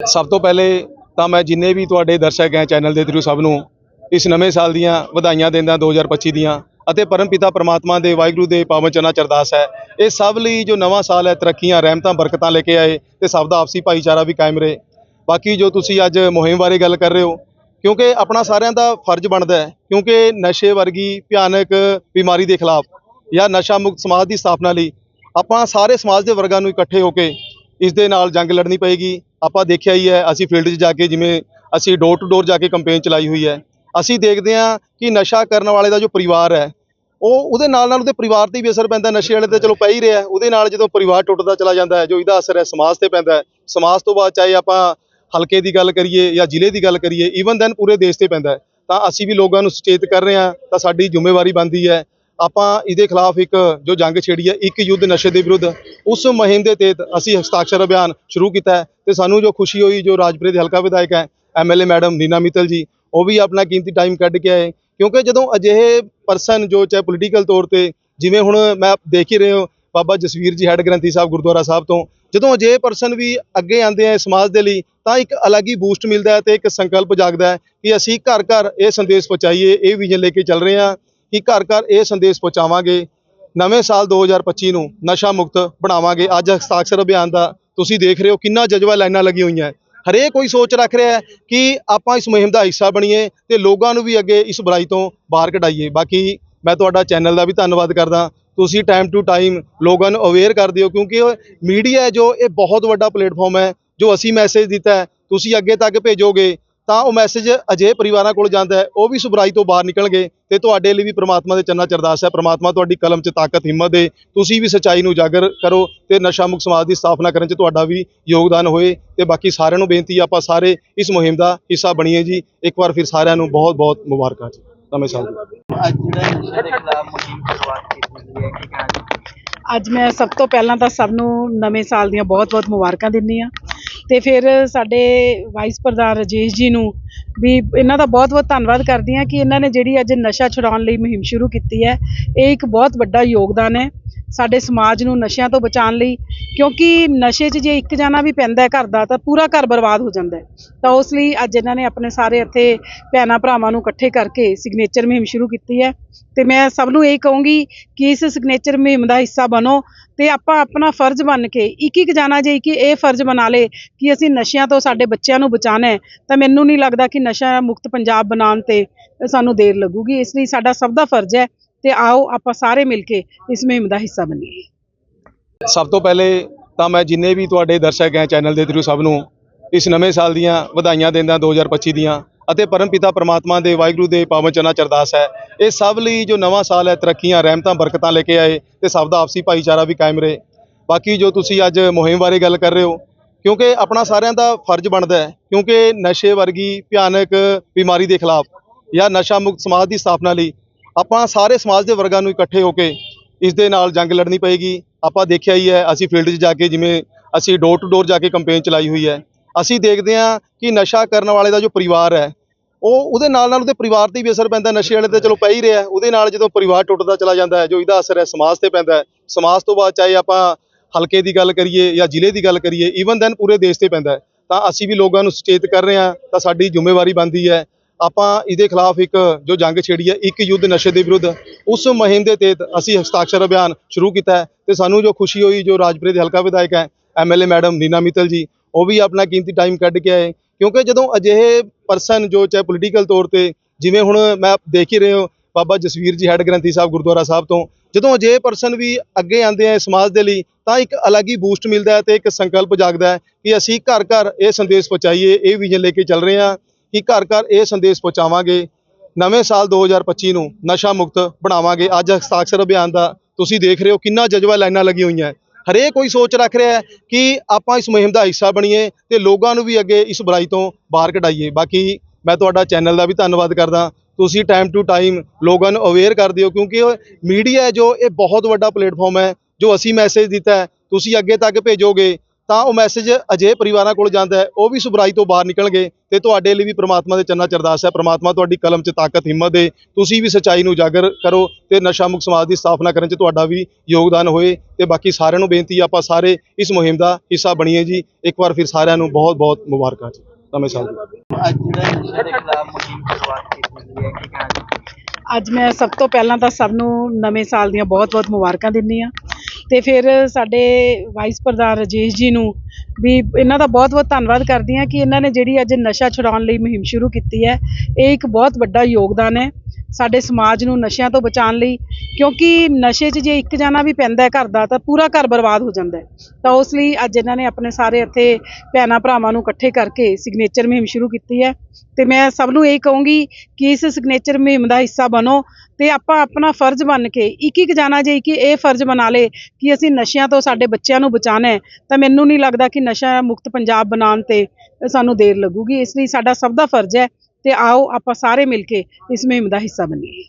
ਸਭ ਤੋਂ ਪਹਿਲੇ ਤਾਂ ਮੈਂ ਜਿੰਨੇ ਵੀ ਤੁਹਾਡੇ ਦਰਸ਼ਕ ਹੈ ਚੈਨਲ ਦੇ ਥਰੂ ਸਭ ਨੂੰ, ਇਸ ਨਵੇਂ ਸਾਲ ਦੀਆਂ ਵਧਾਈਆਂ ਦਿੰਦਾ 2025 ਦੀਆਂ ਅਤੇ ਪਰਮਪਿਤਾ ਪ੍ਰਮਾਤਮਾ ਦੇ ਵਾਹਿਗੁਰੂ ਦੇ ਪਾਵਨ ਚਰਨਾਂ ਚ ਅਰਦਾਸ ਹੈ। ਇਹ ਸਭ ਲਈ ਜੋ ਨਵਾਂ ਸਾਲ ਹੈ, ਤਰੱਕੀਆਂ, ਰਹਿਮਤਾਂ, ਬਰਕਤਾਂ ਲੈ ਕੇ ਆਏ ਤੇ ਸਭ ਦਾ ਆਪਸੀ ਭਾਈਚਾਰਾ ਵੀ ਕਾਇਮ ਰਹੇ। ਬਾਕੀ ਜੋ ਤੁਸੀਂ ਅੱਜ ਮੁਹਿੰਮ ਬਾਰੇ ਗੱਲ ਕਰ ਰਹੇ ਹੋ, ਕਿਉਂਕਿ ਆਪਣਾ ਸਾਰਿਆਂ ਦਾ ਫਰਜ਼ ਬਣਦਾ ਹੈ, ਕਿਉਂਕਿ ਨਸ਼ੇ ਵਰਗੀ ਭਿਆਨਕ ਬਿਮਾਰੀ ਦੇ ਖਿਲਾਫ ਜਾਂ ਨਸ਼ਾ ਮੁਕਤ ਸਮਾਜ ਦੀ ਸਥਾਪਨਾ ਲਈ ਆਪਾਂ ਸਾਰੇ ਸਮਾਜ ਦੇ ਵਰਗਾਂ ਨੂੰ ਇਕੱਠੇ ਹੋ ਕੇ ਇਸ ਦੇ ਨਾਲ ਜੰਗ ਲੜਨੀ ਪਏਗੀ। ਆਪਾਂ ਦੇਖਿਆ ਹੀ ਹੈ, ਅਸੀਂ ਫੀਲਡ 'ਚ ਜਾ ਕੇ ਜਿਵੇਂ ਅਸੀਂ ਡੋਰ ਟੂ ਡੋਰ ਜਾ ਕੇ ਕੰਪੇਨ ਚਲਾਈ ਹੋਈ ਹੈ। ਅਸੀਂ ਦੇਖਦੇ ਹਾਂ ਕਿ ਨਸ਼ਾ ਕਰਨ ਵਾਲੇ ਦਾ ਜੋ ਪਰਿਵਾਰ ਹੈ, ਉਹ ਉਹਦੇ ਨਾਲ ਨਾਲ ਉਹਦੇ ਪਰਿਵਾਰ ਤੇ ਵੀ ਅਸਰ ਪੈਂਦਾ ਨਸ਼ੇ ਵਾਲੇ ਤੇ ਚਲੋ ਪੈ ਹੀ ਰਿਹਾ ਉਹਦੇ ਨਾਲ ਜਦੋਂ ਪਰਿਵਾਰ ਟੁੱਟਦਾ ਚਲਾ ਜਾਂਦਾ ਹੈ, ਜੋ ਇਹਦਾ ਅਸਰ ਹੈ ਸਮਾਜ ਤੇ ਪੈਂਦਾ ਸਮਾਜ ਤੋਂ ਬਾਅਦ ਚਾਹੇ ਆਪਾਂ ਹਲਕੇ ਦੀ ਗੱਲ ਕਰੀਏ ਜਾਂ ਜ਼ਿਲ੍ਹੇ ਦੀ ਗੱਲ ਕਰੀਏ ਈਵਨ ਦੈਨ ਪੂਰੇ ਦੇਸ਼ ਤੇ ਪੈਂਦਾ ਤਾਂ ਅਸੀਂ ਵੀ ਲੋਕਾਂ ਨੂੰ ਸੁਚੇਤ ਕਰ ਰਹੇ ਹਾਂ, ਤਾਂ ਸਾਡੀ ਜ਼ਿੰਮੇਵਾਰੀ ਬਣਦੀ ਹੈ ਆਪਾਂ ਇਹਦੇ ਖਿਲਾਫ ਇੱਕ ਜੋ ਜੰਗ ਛੇੜੀ ਹੈ ਇੱਕ ਯੁੱਧ ਨਸ਼ੇ ਦੇ ਵਿਰੁੱਧ, ਉਸ ਮੁਹਿੰਮ ਦੇ ਤਹਿਤ ਅਸੀਂ ਹਸਤਾਖਰ ਅਭਿਆਨ ਸ਼ੁਰੂ ਕੀਤਾ ਹੈ ਤੇ ਸਾਨੂੰ ਜੋ ਖੁਸ਼ੀ ਹੋਈ, ਜੋ ਰਾਜਪੁਰੇ ਦੇ ਹਲਕਾ ਵਿਧਾਇਕ ਹੈ ਐਮਐਲਏ ਮੈਡਮ ਨੀਨਾ ਮਿੱਤਲ ਜੀ, ਉਹ ਵੀ ਆਪਣਾ ਕੀਮਤੀ ਟਾਈਮ ਕੱਢ ਕੇ ਆਏ। ਕਿਉਂਕਿ ਜਦੋਂ ਅਜਿਹੇ ਪਰਸਨ ਜੋ ਚਾਹੇ ਪੋਲੀਟੀਕਲ ਤੌਰ ਤੇ, ਜਿਵੇਂ ਹੁਣ ਮੈਂ ਦੇਖ ਹੀ ਰਹੇ ਹੋ, ਬਾਬਾ ਜਸਵੀਰ ਜੀ ਹੈੱਡ ਗ੍ਰੰਥੀ ਸਾਹਿਬ ਗੁਰਦੁਆਰਾ ਸਾਹਿਬ ਤੋਂ, ਜਦੋਂ ਅਜਿਹੇ ਪਰਸਨ ਵੀ ਅੱਗੇ ਆਉਂਦੇ ਆ ਸਮਾਜ ਦੇ ਲਈ, ਤਾਂ ਇੱਕ ਅਲੱਗ ਹੀ ਬੂਸਟ ਮਿਲਦਾ ਹੈ ਤੇ ਇੱਕ ਸੰਕਲਪ ਜਾਗਦਾ ਹੈ ਕਿ ਅਸੀਂ ਘਰ ਘਰ ਇਹ ਸੰਦੇਸ਼ ਪਹੁੰਚਾਈਏ, ਇਹ ਵਿਜ਼ਨ ਲੈ ਕੇ ਚੱਲ ਰਹੇ ਹਾਂ। ਕਿ ਘਰ ਘਰ ਇਹ ਸੰਦੇਸ਼ ਪਹੁੰਚਾਵਾਂਗੇ, ਨਵੇਂ ਸਾਲ 2025 ਨੂੰ ਨਸ਼ਾ ਮੁਕਤ ਬਣਾਵਾਂਗੇ। ਅੱਜ ਹਸਤਾਖਰ ਅਭਿਆਨ ਦਾ ਤੁਸੀਂ ਦੇਖ ਰਹੇ ਹੋ ਕਿੰਨਾ ਜਜ਼ਬਾ ਲਾਈਨਾਂ ਲੱਗੀਆਂ ਹੋਈਆਂ ਹਰੇਕ ਕੋਈ ਸੋਚ ਰੱਖ ਰਿਹਾ ਹੈ ਕਿ ਆਪਾਂ ਇਸ ਮੁਹਿੰਮ ਦਾ ਹਿੱਸਾ ਬਣੀਏ ਤੇ ਲੋਕਾਂ ਨੂੰ ਵੀ ਅੱਗੇ ਇਸ ਬੁਰਾਈ ਤੋਂ ਬਾਹਰ ਕਢਾਈਏ। ਬਾਕੀ ਮੈਂ ਤੁਹਾਡਾ ਚੈਨਲ ਦਾ ਵੀ ਧੰਨਵਾਦ ਕਰਦਾ। ਤੁਸੀਂ ਟਾਈਮ ਟੂ ਟਾਈਮ ਲੋਕਾਂ ਨੂੰ ਅਵੇਅਰ ਕਰਦੇ ਹੋ ਕਿਉਂਕਿ ਮੀਡੀਆ ਜੋ ਇਹ ਬਹੁਤ ਵੱਡਾ ਪਲੇਟਫਾਰਮ ਹੈ, ਜੋ ਅਸੀਂ ਮੈਸੇਜ ਦਿੱਤਾ ਤੁਸੀਂ ਅੱਗੇ ਤੱਕ ਭੇਜੋਗੇ। ਤਾਂ ਉਹ ਮੈਸੇਜ ਅਜੇ ਪਰਿਵਾਰਾਂ ਕੋਲ ਜਾਂਦਾ ਹੈ ਉਹ ਵੀ ਇਸ ਬੁਰਾਈ ਤੋਂ ਬਾਹਰ ਨਿਕਲਣਗੇ ਤੇ ਤੁਹਾਡੇ ਲਈ ਵੀ ਪ੍ਰਮਾਤਮਾ ਦੇ ਚੰਨਾ ਚਰਦਾਸ ਹੈ ਪ੍ਰਮਾਤਮਾ ਤੁਹਾਡੀ ਕਲਮ 'ਚ ਤਾਕਤ ਹਿੰਮਤ ਦੇ ਤੁਸੀਂ ਵੀ ਸੱਚਾਈ ਨੂੰ ਉਜਾਗਰ ਕਰੋ ਤੇ ਨਸ਼ਾ ਮੁਕਤ ਸਮਾਜ ਦੀ ਸਥਾਪਨਾ ਕਰਨ 'ਚ ਤੁਹਾਡਾ ਵੀ ਯੋਗਦਾਨ ਹੋਏ ਤੇ ਬਾਕੀ ਸਾਰਿਆਂ ਨੂੰ ਬੇਨਤੀ ਆਪਾਂ ਸਾਰੇ ਇਸ ਮੁਹਿੰਮ ਦਾ ਹਿੱਸਾ ਬਣੀਏ ਜੀ। ਇੱਕ ਵਾਰ ਫਿਰ ਸਾਰਿਆਂ ਨੂੰ ਬਹੁਤ ਬਹੁਤ ਮੁਬਾਰਕਾਂ ਜੀ। ਨਵੇਂ ਸਾਲ ਦੀ। ਅੱਜ ਮੈਂ ਸਭ ਤੋਂ ਪਹਿਲਾਂ ਤਾਂ ਸਭ ਨੂੰ ਨਵੇਂ ਸਾਲ ਦੀਆਂ ਬਹੁਤ-ਬਹੁਤ ਮੁਬਾਰਕਾਂ ਦਿੰਦੀ ਆ ਤੇ ਫਿਰ ਸਾਡੇ ਵਾਈਸ ਪ੍ਰਧਾਨ ਰਜੇਸ਼ ਜੀ ਨੂੰ ਵੀ ਇਹਨਾਂ ਦਾ ਬਹੁਤ-ਬਹੁਤ ਧੰਨਵਾਦ ਕਰਦੀ ਹਾਂ ਕਿ ਇਹਨਾਂ ਨੇ ਜਿਹੜੀ ਅੱਜ ਨਸ਼ਾ ਛੁਡਾਉਣ ਲਈ ਮੁਹਿੰਮ ਸ਼ੁਰੂ ਕੀਤੀ ਹੈ, ਇਹ ਇੱਕ ਬਹੁਤ ਵੱਡਾ ਯੋਗਦਾਨ ਹੈ। ਸਾਡੇ ਸਮਾਜ ਨੂੰ ਨਸ਼ਿਆਂ ਤੋਂ ਬਚਾਉਣ ਲਈ, ਕਿਉਂਕਿ ਨਸ਼ੇ 'ਚ ਜੇ ਇੱਕ ਜਾਣਾ ਵੀ ਪੈਂਦਾ ਹੈ ਘਰ ਦਾ, ਤਾਂ ਪੂਰਾ ਘਰ ਬਰਬਾਦ ਹੋ ਜਾਂਦਾ ਤਾਂ ਉਸ ਲਈ ਅੱਜ ਇਹਨਾਂ ਨੇ ਆਪਣੇ ਸਾਰੇ ਇੱਥੇ ਭੈਣਾਂ ਭਰਾਵਾਂ ਨੂੰ ਇਕੱਠੇ ਕਰਕੇ ਸਿਗਨੇਚਰ ਮੁਹਿੰਮ ਸ਼ੁਰੂ ਕੀਤੀ ਹੈ। ਤੇ ਮੈਂ ਸਭ ਨੂੰ ਇਹ ਕਹੂੰਗੀ ਕਿ ਇਸ ਸਿਗਨੇਚਰ ਮੁਹਿੰਮ ਦਾ ਹਿੱਸਾ ਬਣੋ ਤੇ ਆਪਾਂ ਆਪਣਾ ਫਰਜ਼ ਬਣ ਕੇ ਇੱਕ ਇੱਕ ਜਾਣਾ ਜੇ ਕਿ ਇਹ ਫਰਜ਼ ਬਣਾ ਲੇ ਕਿ ਅਸੀਂ ਨਸ਼ਿਆਂ ਤੋਂ ਸਾਡੇ ਬੱਚਿਆਂ ਨੂੰ ਬਚਾਉਣਾ ਹੈ, ਤਾਂ ਮੈਨੂੰ ਨਹੀਂ ਲੱਗਦਾ ਕਿ ਨਸ਼ਾ ਮੁਕਤ ਪੰਜਾਬ ਬਣਾਉਣ ਤੇ ਸਾਨੂੰ ਦੇਰ ਲੱਗੂਗੀ। ਇਸ ਲਈ ਸਾਡਾ ਸਭ ਦਾ ਫਰਜ਼ ਹੈ ਤੇ ਆਓ ਆਪਾਂ ਸਾਰੇ ਮਿਲ ਕੇ ਇਸ ਮੁਹਿੰਮ ਦਾ ਹਿੱਸਾ ਬਣੀਏ। ਸਭ ਤੋਂ ਪਹਿਲੇ ਤਾਂ ਮੈਂ ਜਿੰਨੇ ਵੀ ਤੁਹਾਡੇ ਦਰਸ਼ਕ ਹੈ ਚੈਨਲ ਦੇ ਥਰੂ ਸਭ ਨੂੰ ਇਸ ਨਵੇਂ ਸਾਲ ਦੀਆਂ ਵਧਾਈਆਂ ਦਿੰਦਾ 2025 ਦੀਆਂ ਅਤੇ ਪਰਮਪਿਤਾ ਪ੍ਰਮਾਤਮਾ ਦੇ ਵਾਹਿਗੁਰੂ ਦੇ ਪਾਵਨ ਚਰਨਾਂ ਚ ਅਰਦਾਸ ਹੈ। ਇਹ ਸਭ ਲਈ ਜੋ ਨਵਾਂ ਸਾਲ ਹੈ, ਤਰੱਕੀਆਂ, ਰਹਿਮਤਾਂ, ਬਰਕਤਾਂ ਲੈ ਕੇ ਆਏ ਤੇ ਸਭ ਦਾ ਆਪਸੀ ਭਾਈਚਾਰਾ ਵੀ ਕਾਇਮ ਰਹੇ। ਬਾਕੀ ਜੋ ਤੁਸੀਂ ਅੱਜ ਮੁਹਿੰਮ ਬਾਰੇ ਗੱਲ ਕਰ ਰਹੇ ਹੋ, ਕਿਉਂਕਿ ਆਪਣਾ ਸਾਰਿਆਂ ਦਾ ਫਰਜ਼ ਬਣਦਾ ਹੈ, ਕਿਉਂਕਿ ਨਸ਼ੇ ਵਰਗੀ ਭਿਆਨਕ ਬਿਮਾਰੀ ਦੇ ਖਿਲਾਫ ਜਾਂ ਨਸ਼ਾ ਮੁਕਤ ਸਮਾਜ ਦੀ ਸਥਾਪਨਾ ਲਈ ਆਪਾਂ ਸਾਰੇ ਸਮਾਜ ਦੇ ਵਰਗਾਂ ਨੂੰ ਇਕੱਠੇ ਹੋ ਕੇ ਇਸ ਦੇ ਨਾਲ ਜੰਗ ਲੜਨੀ ਪਏਗੀ। ਆਪਾਂ ਦੇਖਿਆ ਹੀ ਹੈ, ਅਸੀਂ ਫੀਲਡ 'ਚ ਜਾ ਕੇ ਜਿਵੇਂ ਅਸੀਂ ਡੋਰ ਟੂ ਡੋਰ ਜਾ ਕੇ ਕੰਪੇਨ ਚਲਾਈ ਹੋਈ ਹੈ। ਅਸੀਂ ਦੇਖਦੇ ਹਾਂ ਕਿ ਨਸ਼ਾ ਕਰਨ ਵਾਲੇ ਦਾ ਜੋ ਪਰਿਵਾਰ ਹੈ, ਉਹ ਉਹਦੇ ਨਾਲ ਨਾਲ ਉਹਦੇ ਪਰਿਵਾਰ ਤੇ ਵੀ ਅਸਰ ਪੈਂਦਾ, ਨਸ਼ੇ ਵਾਲੇ ਤੇ ਚਲੋ ਪੈ ਹੀ ਰਿਹਾ। ਉਹਦੇ ਨਾਲ ਜਦੋਂ ਪਰਿਵਾਰ ਟੁੱਟਦਾ ਚਲਾ ਜਾਂਦਾ ਹੈ, ਜੋ ਇਹਦਾ ਅਸਰ ਹੈ ਸਮਾਜ ਤੇ ਪੈਂਦਾ ਹੈ। ਸਮਾਜ ਤੋਂ ਬਾਅਦ ਚਾਹੇ ਆਪਾਂ ਹਲਕੇ ਦੀ ਗੱਲ ਕਰੀਏ ਜਾਂ ਜ਼ਿਲ੍ਹੇ ਦੀ ਗੱਲ ਕਰੀਏ ਈਵਨ ਦੈਨ ਪੂਰੇ ਦੇਸ਼ ਤੇ ਪੈਂਦਾ ਤਾਂ ਅਸੀਂ ਵੀ ਲੋਕਾਂ ਨੂੰ ਸੁਚੇਤ ਕਰ ਰਹੇ ਹਾਂ, ਤਾਂ ਸਾਡੀ ਜ਼ਿੰਮੇਵਾਰੀ ਬਣਦੀ ਹੈ ਆਪਾਂ ਇਹਦੇ ਖਿਲਾਫ ਇੱਕ ਜੋ ਜੰਗ ਛੇੜੀ ਹੈ, ਇੱਕ ਯੁੱਧ ਨਸ਼ੇ ਦੇ ਵਿਰੁੱਧ, ਉਸ ਮੁਹਿੰਮ ਦੇ ਤਹਿਤ ਅਸੀਂ ਹਸਤਾਖਰ ਅਭਿਆਨ ਸ਼ੁਰੂ ਕੀਤਾ ਹੈ ਤੇ ਸਾਨੂੰ ਜੋ ਖੁਸ਼ੀ ਹੋਈ, ਜੋ ਰਾਜਪੁਰੇ ਦੇ ਹਲਕਾ ਵਿਧਾਇਕ ਹੈ ਐਮਐਲਏ ਮੈਡਮ ਨੀਨਾ ਮਿੱਤਲ ਜੀ, ਉਹ ਵੀ ਆਪਣਾ ਕੀਮਤੀ ਟਾਈਮ ਕੱਢ ਕੇ ਆਏ। ਕਿਉਂਕਿ ਜਦੋਂ ਅਜਿਹੇ ਪਰਸਨ ਜੋ ਚਾਹੇ ਪੋਲੀਟੀਕਲ ਤੌਰ ਤੇ, ਜਿਵੇਂ ਹੁਣ ਮੈਂ ਦੇਖ ਹੀ ਰਹੇ ਹੋ, ਬਾਬਾ ਜਸਵੀਰ ਜੀ ਹੈੱਡ ਗ੍ਰੰਥੀ ਸਾਹਿਬ ਗੁਰਦੁਆਰਾ ਸਾਹਿਬ ਤੋਂ, ਜਦੋਂ ਅਜਿਹੇ ਪਰਸਨ ਵੀ ਅੱਗੇ ਆਉਂਦੇ ਆ ਸਮਾਜ ਦੇ ਲਈ, ਤਾਂ ਇੱਕ ਅਲੱਗ ਹੀ ਬੂਸਟ ਮਿਲਦਾ ਹੈ ਤੇ ਇੱਕ ਸੰਕਲਪ ਜਾਗਦਾ ਹੈ ਕਿ ਅਸੀਂ ਘਰ ਘਰ ਇਹ ਸੰਦੇਸ਼ ਪਹੁੰਚਾਈਏ, ਇਹ ਵਿਜ਼ਨ ਲੈ ਕੇ ਚੱਲ ਰਹੇ ਹਾਂ। ਕਿ ਘਰ ਘਰ ਇਹ ਸੰਦੇਸ਼ ਪਹੁੰਚਾਵਾਂਗੇ, ਨਵੇਂ ਸਾਲ 2025 ਨੂੰ ਨਸ਼ਾ ਮੁਕਤ ਬਣਾਵਾਂਗੇ। ਅੱਜ ਹਸਤਾਖਰ ਅਭਿਆਨ ਦਾ ਤੁਸੀਂ ਦੇਖ ਰਹੇ ਹੋ ਕਿੰਨਾ ਜਜ਼ਬਾ ਲਾਈਨਾਂ ਲੱਗੀਆਂ ਹੋਈਆਂ। ਹਰੇਕ ਕੋਈ ਸੋਚ ਰੱਖ ਰਿਹਾ ਹੈ ਕਿ ਆਪਾਂ ਇਸ ਮੁਹਿੰਮ ਦਾ ਹਿੱਸਾ ਬਣੀਏ ਤੇ ਲੋਕਾਂ ਨੂੰ ਵੀ ਅੱਗੇ ਇਸ ਬੁਰਾਈ ਤੋਂ ਬਾਹਰ ਕਢਾਈਏ। ਬਾਕੀ ਮੈਂ ਤੁਹਾਡਾ ਚੈਨਲ ਦਾ ਵੀ ਧੰਨਵਾਦ ਕਰਦਾ। ਤੁਸੀਂ ਟਾਈਮ ਟੂ ਟਾਈਮ ਲੋਕਾਂ ਨੂੰ ਅਵੇਅਰ ਕਰਦੇ ਹੋ ਕਿਉਂਕਿ ਮੀਡੀਆ ਜੋ ਇਹ ਬਹੁਤ ਵੱਡਾ ਪਲੇਟਫਾਰਮ ਹੈ, ਜੋ ਅਸੀਂ ਮੈਸੇਜ ਦਿੱਤਾ ਤੁਸੀਂ ਅੱਗੇ ਤੱਕ ਭੇਜੋਗੇ। ਤਾਂ ਉਹ ਮੈਸੇਜ ਅਜੇ ਪਰਿਵਾਰਾਂ ਕੋਲ ਜਾਂਦਾ ਹੈ, ਉਹ ਵੀ ਸੁਬਰਾਈ ਤੋਂ ਬਾਹਰ ਨਿਕਲਣਗੇ ਤੇ ਤੁਹਾਡੇ ਲਈ ਵੀ ਪ੍ਰਮਾਤਮਾ ਦੇ ਚੰਨਾ ਚਰਦਾਸ ਹੈ, ਪ੍ਰਮਾਤਮਾ ਤੁਹਾਡੀ ਕਲਮ 'ਚ ਤਾਕਤ, ਹਿੰਮਤ ਦੇ, ਤੁਸੀਂ ਵੀ ਸੱਚਾਈ ਨੂੰ ਉਜਾਗਰ ਕਰੋ ਤੇ ਨਸ਼ਾ ਮੁਕਤ ਸਮਾਜ ਦੀ ਸਥਾਪਨਾ ਕਰਨ 'ਚ ਤੁਹਾਡਾ ਵੀ ਯੋਗਦਾਨ ਹੋਏ ਤੇ ਬਾਕੀ ਸਾਰਿਆਂ ਨੂੰ ਬੇਨਤੀ ਆਪਾਂ ਸਾਰੇ ਇਸ ਮੁਹਿੰਮ ਦਾ ਹਿੱਸਾ ਬਣੀਏ ਜੀ। ਇੱਕ ਵਾਰ ਫਿਰ ਸਾਰਿਆਂ ਨੂੰ ਬਹੁਤ ਬਹੁਤ ਮੁਬਾਰਕਾਂ ਜੀ। ਨਵੇਂ ਸਾਲ ਅੱਜ ਜਿਹੜਾ ਨਸ਼ੇ ਦੇ ਖਿਲਾਫ ਮੁਹਿੰਮ ਸ਼ੁਰੂਆਤ ਕੀਤੀ ਗਈ ਹੈ, ਕੀ ਅੱਜ ਮੈਂ ਸਭ ਤੋਂ ਪਹਿਲਾਂ ਤਾਂ ਸਭ ਨੂੰ ਨਵੇਂ ਸਾਲ ਦੀਆਂ ਬਹੁਤ-ਬਹੁਤ ਮੁਬਾਰਕਾਂ ਦਿੰਦੀ ਆ ਤੇ ਫਿਰ ਸਾਡੇ ਵਾਈਸ ਪ੍ਰਧਾਨ ਰਜੇਸ਼ ਜੀ ਨੂੰ ਵੀ ਇਹਨਾਂ ਦਾ ਬਹੁਤ-ਬਹੁਤ ਧੰਨਵਾਦ ਕਰਦੀ ਆ ਕਿ ਇਹਨਾਂ ਨੇ ਜਿਹੜੀ ਅੱਜ ਨਸ਼ਾ ਛੁਡਾਉਣ ਲਈ ਮੁਹਿੰਮ ਸ਼ੁਰੂ ਕੀਤੀ ਹੈ, ਇਹ ਇੱਕ ਬਹੁਤ ਵੱਡਾ ਯੋਗਦਾਨ ਹੈ। ਸਾਡੇ ਸਮਾਜ ਨੂੰ ਨਸ਼ਿਆਂ ਤੋਂ ਬਚਾਉਣ ਲਈ, ਕਿਉਂਕਿ ਨਸ਼ੇ 'ਚ ਜੇ ਇੱਕ ਜਾਣਾ ਵੀ ਪੈਂਦਾ ਹੈ ਘਰ ਦਾ, ਤਾਂ ਪੂਰਾ ਘਰ ਬਰਬਾਦ ਹੋ ਜਾਂਦਾ ਤਾਂ ਉਸ ਲਈ ਅੱਜ ਇਹਨਾਂ ਨੇ ਆਪਣੇ ਸਾਰੇ ਇੱਥੇ ਭੈਣਾਂ ਭਰਾਵਾਂ ਨੂੰ ਇਕੱਠੇ ਕਰਕੇ ਸਿਗਨੇਚਰ ਮੁਹਿੰਮ ਸ਼ੁਰੂ ਕੀਤੀ ਹੈ। ਤੇ ਮੈਂ ਸਭ ਨੂੰ ਇਹ ਕਹੂੰਗੀ ਕਿ ਇਸ ਸਿਗਨੇਚਰ ਮੁਹਿੰਮ ਦਾ ਹਿੱਸਾ ਬਣੋ ਤੇ ਆਪਾਂ ਆਪਣਾ ਫਰਜ਼ ਬਣ ਕੇ ਇੱਕ ਇੱਕ ਜਾਣਾ ਜੇ ਕਿ ਇਹ ਫਰਜ਼ ਬਣਾ ਲੇ ਕਿ ਅਸੀਂ ਨਸ਼ਿਆਂ ਤੋਂ ਸਾਡੇ ਬੱਚਿਆਂ ਨੂੰ ਬਚਾਉਣਾ ਹੈ, ਤਾਂ ਮੈਨੂੰ ਨਹੀਂ ਲੱਗਦਾ ਕਿ ਨਸ਼ਾ ਮੁਕਤ ਪੰਜਾਬ ਬਣਾਉਣ ਤੇ ਸਾਨੂੰ ਦੇਰ ਲੱਗੂਗੀ। ਇਸ ਲਈ ਸਾਡਾ ਸਭ ਦਾ ਫਰਜ਼ ਹੈ ਤੇ ਆਓ ਆਪਾਂ ਸਾਰੇ ਮਿਲ ਕੇ ਇਸ ਮੁਹਿੰਮ ਦਾ ਹਿੱਸਾ ਬਣੀਏ।